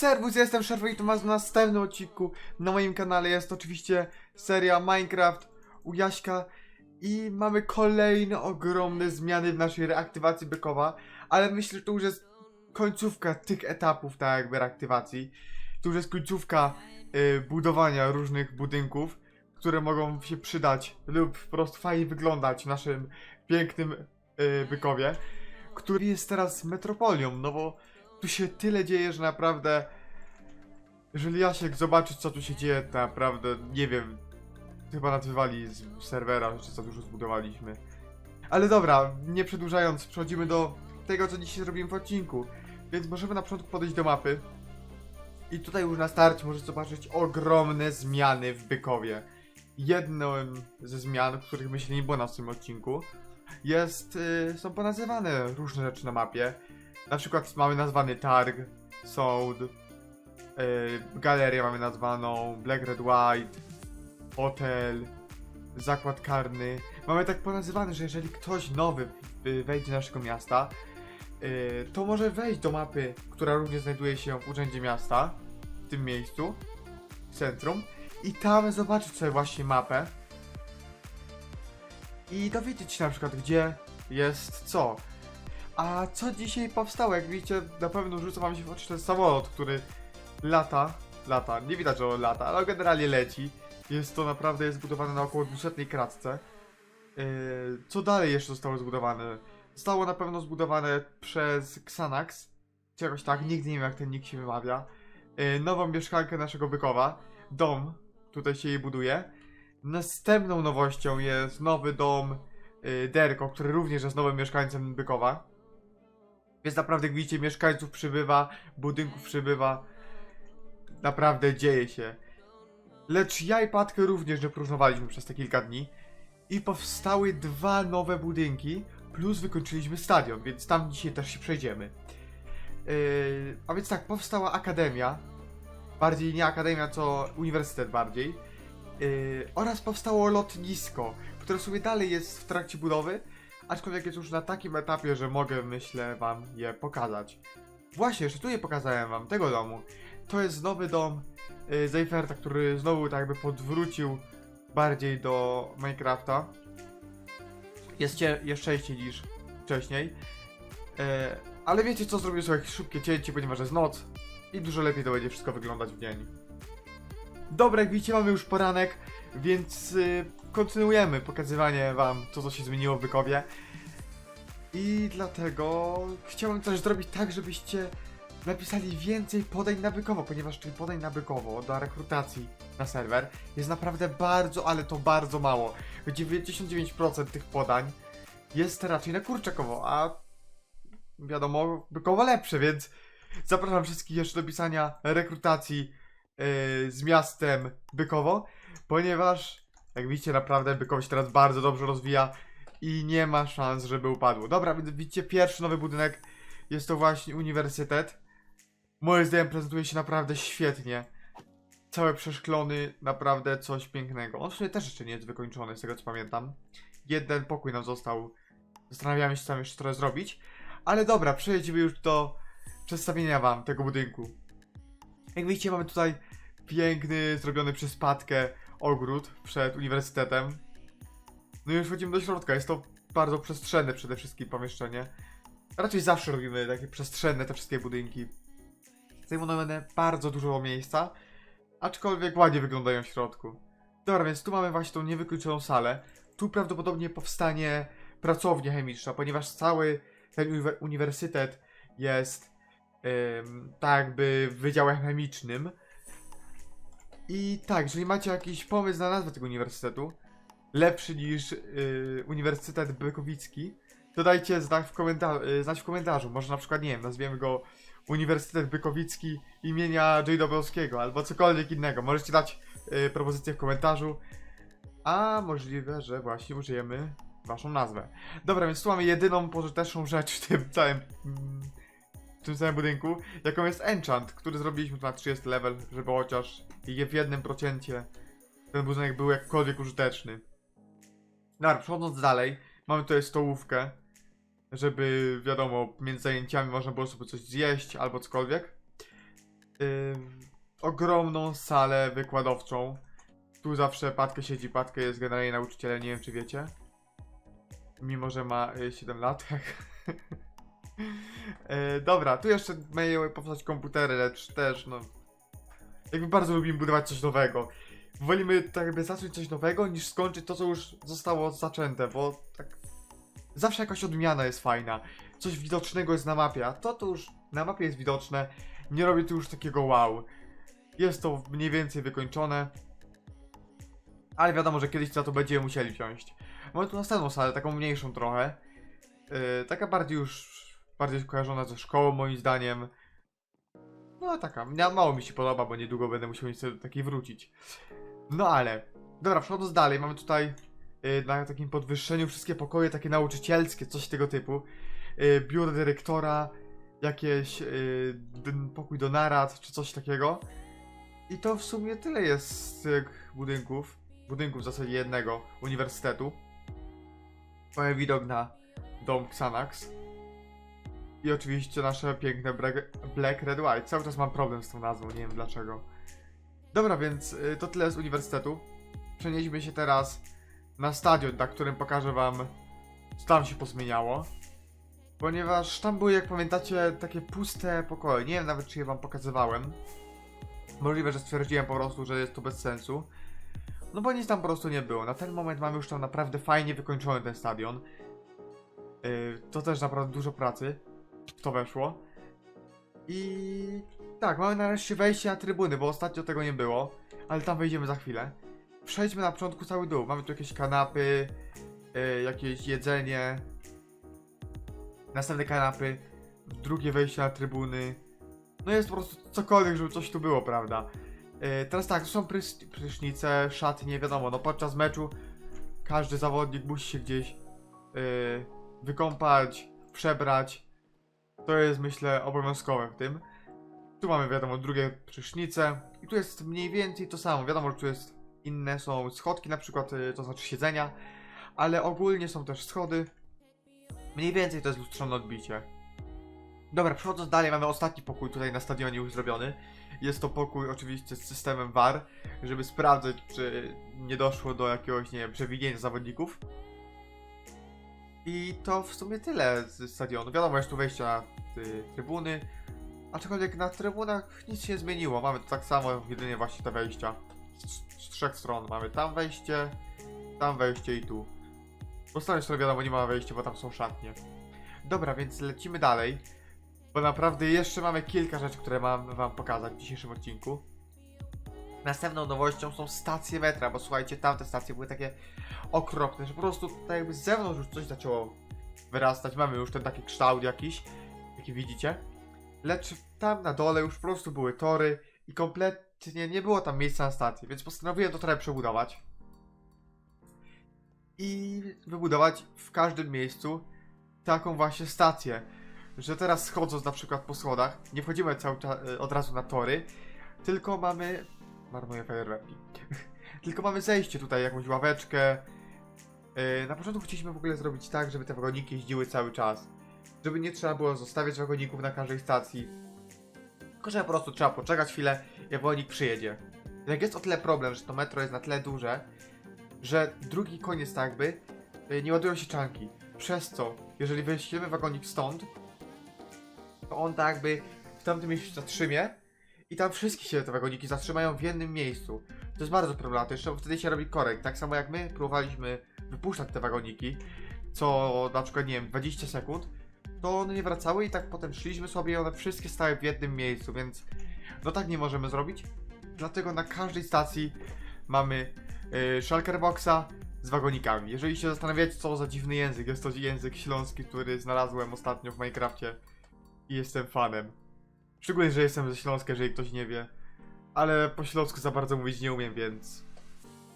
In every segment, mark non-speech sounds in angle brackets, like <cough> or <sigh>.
Serwus, jestem Szerwo i to was w następnym odcinku na moim kanale. Jest oczywiście seria Minecraft u Jaśka i mamy kolejne ogromne zmiany w naszej reaktywacji bykowa, ale myślę, że to już jest końcówka tych etapów, tak jakby reaktywacji. To już jest końcówka y, budowania różnych budynków, które mogą się przydać lub po prostu fajnie wyglądać w naszym pięknym y, bykowie, który jest teraz metropolią, no bo tu się tyle dzieje, że naprawdę. Jeżeli Jasiek zobaczy, co tu się dzieje, to naprawdę nie wiem. Chyba nas wywali z serwera, że za dużo zbudowaliśmy. Ale dobra, nie przedłużając, przechodzimy do tego, co dzisiaj zrobimy w odcinku. Więc możemy na początku podejść do mapy. I tutaj już na starcie możecie zobaczyć ogromne zmiany w Bykowie. Jedną ze zmian, których myślę nie było na tym odcinku, jest, y, są ponazywane różne rzeczy na mapie. Na przykład mamy nazwany targ, sound, yy, galerię mamy nazwaną, black, red, white, hotel, zakład karny. Mamy tak ponazywane, że jeżeli ktoś nowy y, wejdzie do naszego miasta, yy, to może wejść do mapy, która również znajduje się w urzędzie miasta, w tym miejscu, w centrum, i tam zobaczyć sobie właśnie mapę i dowiedzieć się na przykład, gdzie jest co. A co dzisiaj powstało? Jak widzicie, na pewno rzuca wam się w oczy ten samolot, który lata, lata, nie widać, że on lata, ale generalnie leci. Jest to naprawdę, jest zbudowane na około 200 kratce. Yy, co dalej jeszcze zostało zbudowane? Zostało na pewno zbudowane przez Xanax, czy jakoś tak, nigdy nie wiem jak ten nick się wymawia. Yy, nową mieszkankę naszego bykowa, dom, tutaj się jej buduje. Następną nowością jest nowy dom yy, Derko, który również jest nowym mieszkańcem Bykowa. Więc naprawdę, jak widzicie, mieszkańców przybywa, budynków przybywa. Naprawdę dzieje się. Lecz ja i Patkę również nie przez te kilka dni. I powstały dwa nowe budynki, plus wykończyliśmy stadion, więc tam dzisiaj też się przejdziemy. Yy, a więc tak, powstała akademia. Bardziej nie akademia, co uniwersytet bardziej. Yy, oraz powstało lotnisko, które sobie dalej jest w trakcie budowy, aczkolwiek jest już na takim etapie, że mogę, myślę, wam je pokazać. Właśnie, jeszcze tu nie pokazałem wam tego domu. To jest nowy dom yy, Zeyferta, który znowu tak jakby podwrócił bardziej do Minecrafta. Jest, jest częściej niż wcześniej. Yy, ale wiecie co, zrobię sobie szybkie cięcie, ponieważ jest noc i dużo lepiej to będzie wszystko wyglądać w dzień. Dobra, jak widzicie, mamy już poranek, więc y, kontynuujemy pokazywanie wam to, co się zmieniło w Bykowie. I dlatego chciałem też zrobić tak, żebyście napisali więcej podań na Bykowo, ponieważ tych podań na Bykowo do rekrutacji na serwer jest naprawdę bardzo, ale to bardzo mało. 99% tych podań jest raczej na Kurczakowo, a wiadomo, Bykowo lepsze, więc zapraszam wszystkich jeszcze do pisania rekrutacji z miastem Bykowo, ponieważ jak widzicie naprawdę Bykowo się teraz bardzo dobrze rozwija i nie ma szans, żeby upadło. Dobra, więc widzicie pierwszy nowy budynek, jest to właśnie uniwersytet. Moim zdaniem prezentuje się naprawdę świetnie. Cały przeszklony, naprawdę coś pięknego. On w sumie też jeszcze nie jest wykończony, z tego co pamiętam. Jeden pokój nam został. Zastanawiamy się, co tam jeszcze trochę zrobić. Ale dobra, przejdźmy już do przedstawienia wam tego budynku. Jak widzicie, mamy tutaj piękny, zrobiony przez Patkę ogród przed uniwersytetem. No i już wchodzimy do środka. Jest to bardzo przestrzenne przede wszystkim pomieszczenie. Raczej zawsze robimy takie przestrzenne te wszystkie budynki. Zajmują one bardzo dużo miejsca, aczkolwiek ładnie wyglądają w środku. Dobra, więc tu mamy właśnie tą niewykończoną salę. Tu prawdopodobnie powstanie pracownia chemiczna, ponieważ cały ten uniwer- uniwersytet jest ym, tak jakby wydziałem chemicznym. I tak, jeżeli macie jakiś pomysł na nazwę tego uniwersytetu, lepszy niż yy, Uniwersytet Bykowicki, to dajcie znać w, komenta- yy, znać w komentarzu. Może na przykład, nie wiem, nazwiemy go Uniwersytet Bykowicki imienia J. Dobrowskiego, albo cokolwiek innego. Możecie dać yy, propozycję w komentarzu, a możliwe, że właśnie użyjemy waszą nazwę. Dobra, więc tu mamy jedyną pożyteczną rzecz w tym całym, mm, w tym całym budynku, jaką jest enchant, który zrobiliśmy tu na 30 level, żeby chociaż w jednym procencie ten budynek był jakkolwiek użyteczny. Dobra, przechodząc dalej, mamy tutaj stołówkę, żeby wiadomo, między zajęciami można było sobie coś zjeść albo cokolwiek. ym, ogromną salę wykładowczą. Tu zawsze Patkę siedzi. Patkę jest generalnie nauczycielem, nie wiem czy wiecie. Mimo, że ma y, 7 lat. <laughs> E, dobra, tu jeszcze mają powstać komputery, lecz też, no. Jakby bardzo lubimy budować coś nowego. Wolimy tak jakby zacząć coś nowego, niż skończyć to, co już zostało zaczęte, bo tak. Zawsze jakaś odmiana jest fajna. Coś widocznego jest na mapie, a to to już na mapie jest widoczne. Nie robi tu już takiego wow. Jest to mniej więcej wykończone. Ale wiadomo, że kiedyś za to będziemy musieli wsiąść. Mamy tu następną salę, taką mniejszą trochę. Yy, taka bardziej już, bardziej skojarzona ze szkołą moim zdaniem. No taka, mało mi się podoba, bo niedługo będę musiał niestety do takiej wrócić. No ale, dobra, przechodząc dalej, mamy tutaj yy, na takim podwyższeniu wszystkie pokoje takie nauczycielskie, coś tego typu. Yy, biuro dyrektora, jakieś d- pokój do narad, czy coś takiego. I to w sumie tyle jest z tych budynków. Budynków w zasadzie jednego uniwersytetu. Mamy widok na dom Xanax. I oczywiście nasze piękne Black, Red White. Cały czas mam problem z tą nazwą, nie wiem dlaczego. Dobra, więc y, to tyle z uniwersytetu. Przenieśmy się teraz na stadion, na którym pokażę wam, co tam się pozmieniało. Ponieważ tam były, jak pamiętacie, takie puste pokoje. Nie wiem nawet, czy je wam pokazywałem. Możliwe, że stwierdziłem po prostu, że jest to bez sensu. No bo nic tam po prostu nie było. Na ten moment mamy już tam naprawdę fajnie wykończony ten stadion. Yy, to też naprawdę dużo pracy to weszło. I tak, mamy nareszcie wejście na trybuny, bo ostatnio tego nie było, ale tam wejdziemy za chwilę. Przejdźmy na początku cały dół. Mamy tu jakieś kanapy, yy, jakieś jedzenie, następne kanapy, drugie wejście na trybuny. No jest po prostu cokolwiek, żeby coś tu było, prawda? Yy, teraz tak, tu są prys prysznice, szatnie, wiadomo, no podczas meczu każdy zawodnik musi się gdzieś yy, wykąpać, przebrać. To jest myślę obowiązkowe w tym. Tu mamy wiadomo drugie prysznice i tu jest mniej więcej to samo. Wiadomo, że tu jest inne są schodki na przykład, yy, to znaczy siedzenia, ale ogólnie są też schody. Mniej więcej to jest lustrzane odbicie. Dobra, przechodząc dalej, mamy ostatni pokój tutaj na stadionie już zrobiony. Jest to pokój oczywiście z systemem VAR, żeby sprawdzać, czy nie doszło do jakiegoś, nie wiem, przewinienia zawodników. I to w sumie tyle z stadionu. Wiadomo, jest tu wejście na y, trybuny. Aczkolwiek na trybunach nic się nie zmieniło. Mamy tu tak samo, jedynie właśnie te wejścia. Z, z trzech stron. Mamy tam wejście, tam wejście i tu. Po stronie stronie wiadomo, nie ma wejścia, bo tam są szatnie. Dobra, więc lecimy dalej. Bo naprawdę jeszcze mamy kilka rzeczy, które mam wam pokazać w dzisiejszym odcinku. Następną nowością są stacje metra, bo słuchajcie, tamte stacje były takie okropne, że po prostu tutaj jakby z zewnątrz już coś zaczęło wyrastać. Mamy już ten taki kształt jakiś, jaki widzicie. Lecz tam na dole już po prostu były tory i kompletnie nie było tam miejsca na stację, więc postanowiłem to trochę przebudować. I wybudować w każdym miejscu taką właśnie stację. Że teraz schodząc na przykład po schodach, nie wchodzimy cały czas od razu na tory, tylko mamy. Marnuję fajerwerki. <laughs> tylko mamy zejście tutaj, jakąś ławeczkę. Yy, na początku chcieliśmy w ogóle zrobić tak, żeby te wagoniki jeździły cały czas. Żeby nie trzeba było zostawiać wagoników na każdej stacji. Tylko, że po prostu trzeba poczekać chwilę, jak wagonik przyjedzie. Jak jest o tyle problem, że to metro jest na tyle duże, że drugi koniec tak jakby yy, nie ładują się czanki. Przez co, jeżeli wyślemy wagonik stąd, to on tak jakby w tamtym miejscu zatrzymie i tam wszystkie się te wagoniki zatrzymają w jednym miejscu. To jest bardzo problematyczne, bo wtedy się robi korek. Tak samo jak my próbowaliśmy wypuszczać te wagoniki, co na przykład, nie wiem, 20 sekund, to one nie wracały i tak potem szliśmy sobie i one wszystkie stały w jednym miejscu, więc no tak nie możemy zrobić. Dlatego na każdej stacji mamy yy, shulker boxa z wagonikami. Jeżeli się zastanawiacie, co za dziwny język, jest to język śląski, który znalazłem ostatnio w Minecrafcie i jestem fanem. Szczególnie, że jestem ze Śląska, jeżeli ktoś nie wie. Ale po śląsku za bardzo mówić nie umiem, więc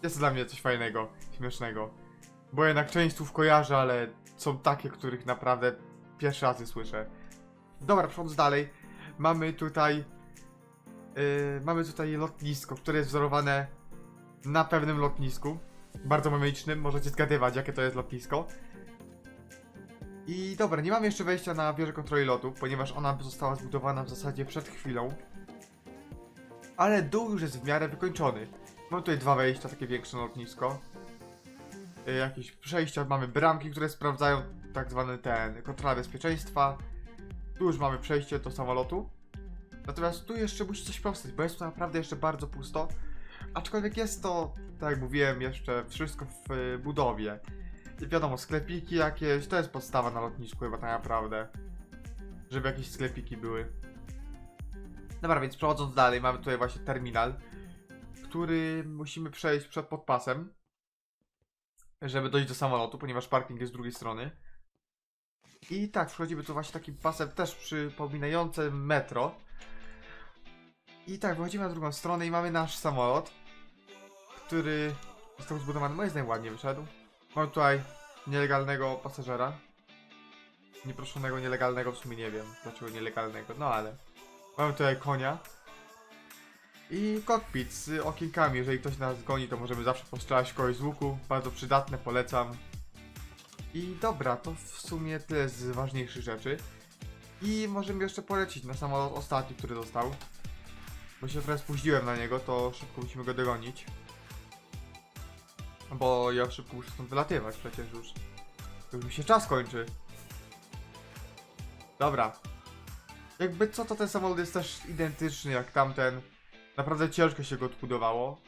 jest to dla mnie coś fajnego, śmiesznego. Bo jednak część słów kojarzę, ale są takie, których naprawdę pierwszy raz je słyszę. Dobra, przechodząc dalej, mamy tutaj yy, mamy tutaj lotnisko, które jest wzorowane na pewnym lotnisku. Bardzo memicznym, możecie zgadywać, jakie to jest lotnisko. I dobra, nie mamy jeszcze wejścia na wieżę kontroli lotu, ponieważ ona została zbudowana w zasadzie przed chwilą. ale dół już jest w miarę wykończony. Mamy tutaj dwa wejścia, takie większe na lotnisko. Y, Jakieś przejścia, mamy bramki, które sprawdzają tak zwany ten, kontrola bezpieczeństwa. Tu już mamy przejście do samolotu. Natomiast tu jeszcze musi coś powstać, bo jest tu naprawdę jeszcze bardzo pusto. Aczkolwiek jest to, tak jak mówiłem, jeszcze wszystko w y, budowie. Wiadomo, sklepiki jakieś, to jest podstawa na lotnisku chyba tak naprawdę. Żeby jakieś sklepiki były. Dobra, więc przechodząc dalej, mamy tutaj właśnie terminal, który musimy przejść przed podpasem, żeby dojść do samolotu, ponieważ parking jest z drugiej strony. I tak, wchodzimy tu właśnie takim pasem też przypominającym metro. I tak, wychodzimy na drugą stronę i mamy nasz samolot, który został zbudowany, moim zdaniem ładnie wyszedł. Mamy tutaj nielegalnego pasażera. Nieproszonego, nielegalnego, w sumie nie wiem dlaczego nielegalnego, no ale. Mamy tutaj konia. I kokpit z okienkami, jeżeli ktoś nas goni, to możemy zawsze postrzelać kogoś z łuku. Bardzo przydatne, polecam. I dobra, to w sumie tyle z ważniejszych rzeczy. I możemy jeszcze polecić na samolot ostatni, który został. Bo się trochę spóźniłem na niego, to szybko musimy go dogonić. Bo ja szybko muszę stąd wylatywać przecież już. Już mi się czas kończy. Dobra. Jakby co to ten samolot jest też identyczny jak tamten. Naprawdę ciężko się go odbudowało.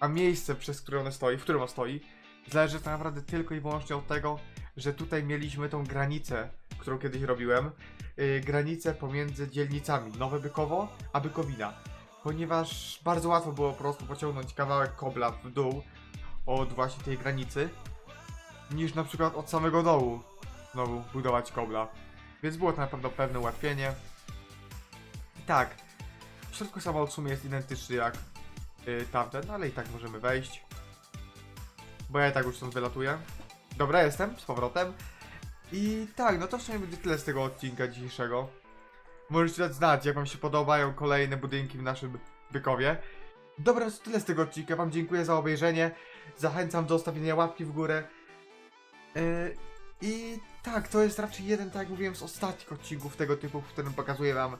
A miejsce, przez które on stoi, w którym on stoi, zależy tak naprawdę tylko i wyłącznie od tego, że tutaj mieliśmy tą granicę, którą kiedyś robiłem. Yy, granicę pomiędzy dzielnicami Nowe Bykowo a Bykowina. Ponieważ bardzo łatwo było po prostu pociągnąć kawałek kobla w dół od właśnie tej granicy, niż na przykład od samego dołu znowu budować kobla. Więc było to na pewno pewne ułatwienie. I tak, w środku samolot w sumie jest identyczny jak y, tamten, ale i tak możemy wejść. Bo ja i tak już stąd wylatuję. Dobra, jestem z powrotem. I tak, no to w sumie będzie tyle z tego odcinka dzisiejszego. Możecie dać znać, jak wam się podobają kolejne budynki w naszym Bykowie. Dobra, to tyle z tego odcinka. Wam dziękuję za obejrzenie. Zachęcam do zostawienia łapki w górę. Yy, I tak, to jest raczej jeden, tak jak mówiłem, z ostatnich odcinków tego typu, w którym pokazuję wam,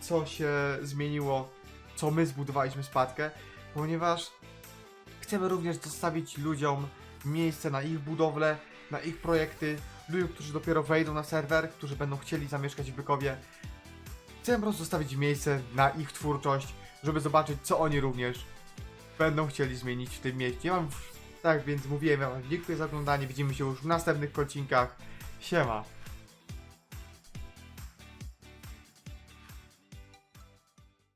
co się zmieniło, co my zbudowaliśmy spadkę, ponieważ chcemy również zostawić ludziom miejsce na ich budowlę, na ich projekty, ludziom, którzy dopiero wejdą na serwer, którzy będą chcieli zamieszkać w Bykowie. Chcemy po prostu zostawić miejsce na ich twórczość, żeby zobaczyć, co oni również będą chcieli zmienić w tym mieście. Tak więc mówiłem, ja wam dziękuję za oglądanie, widzimy się już w następnych odcinkach. Siema.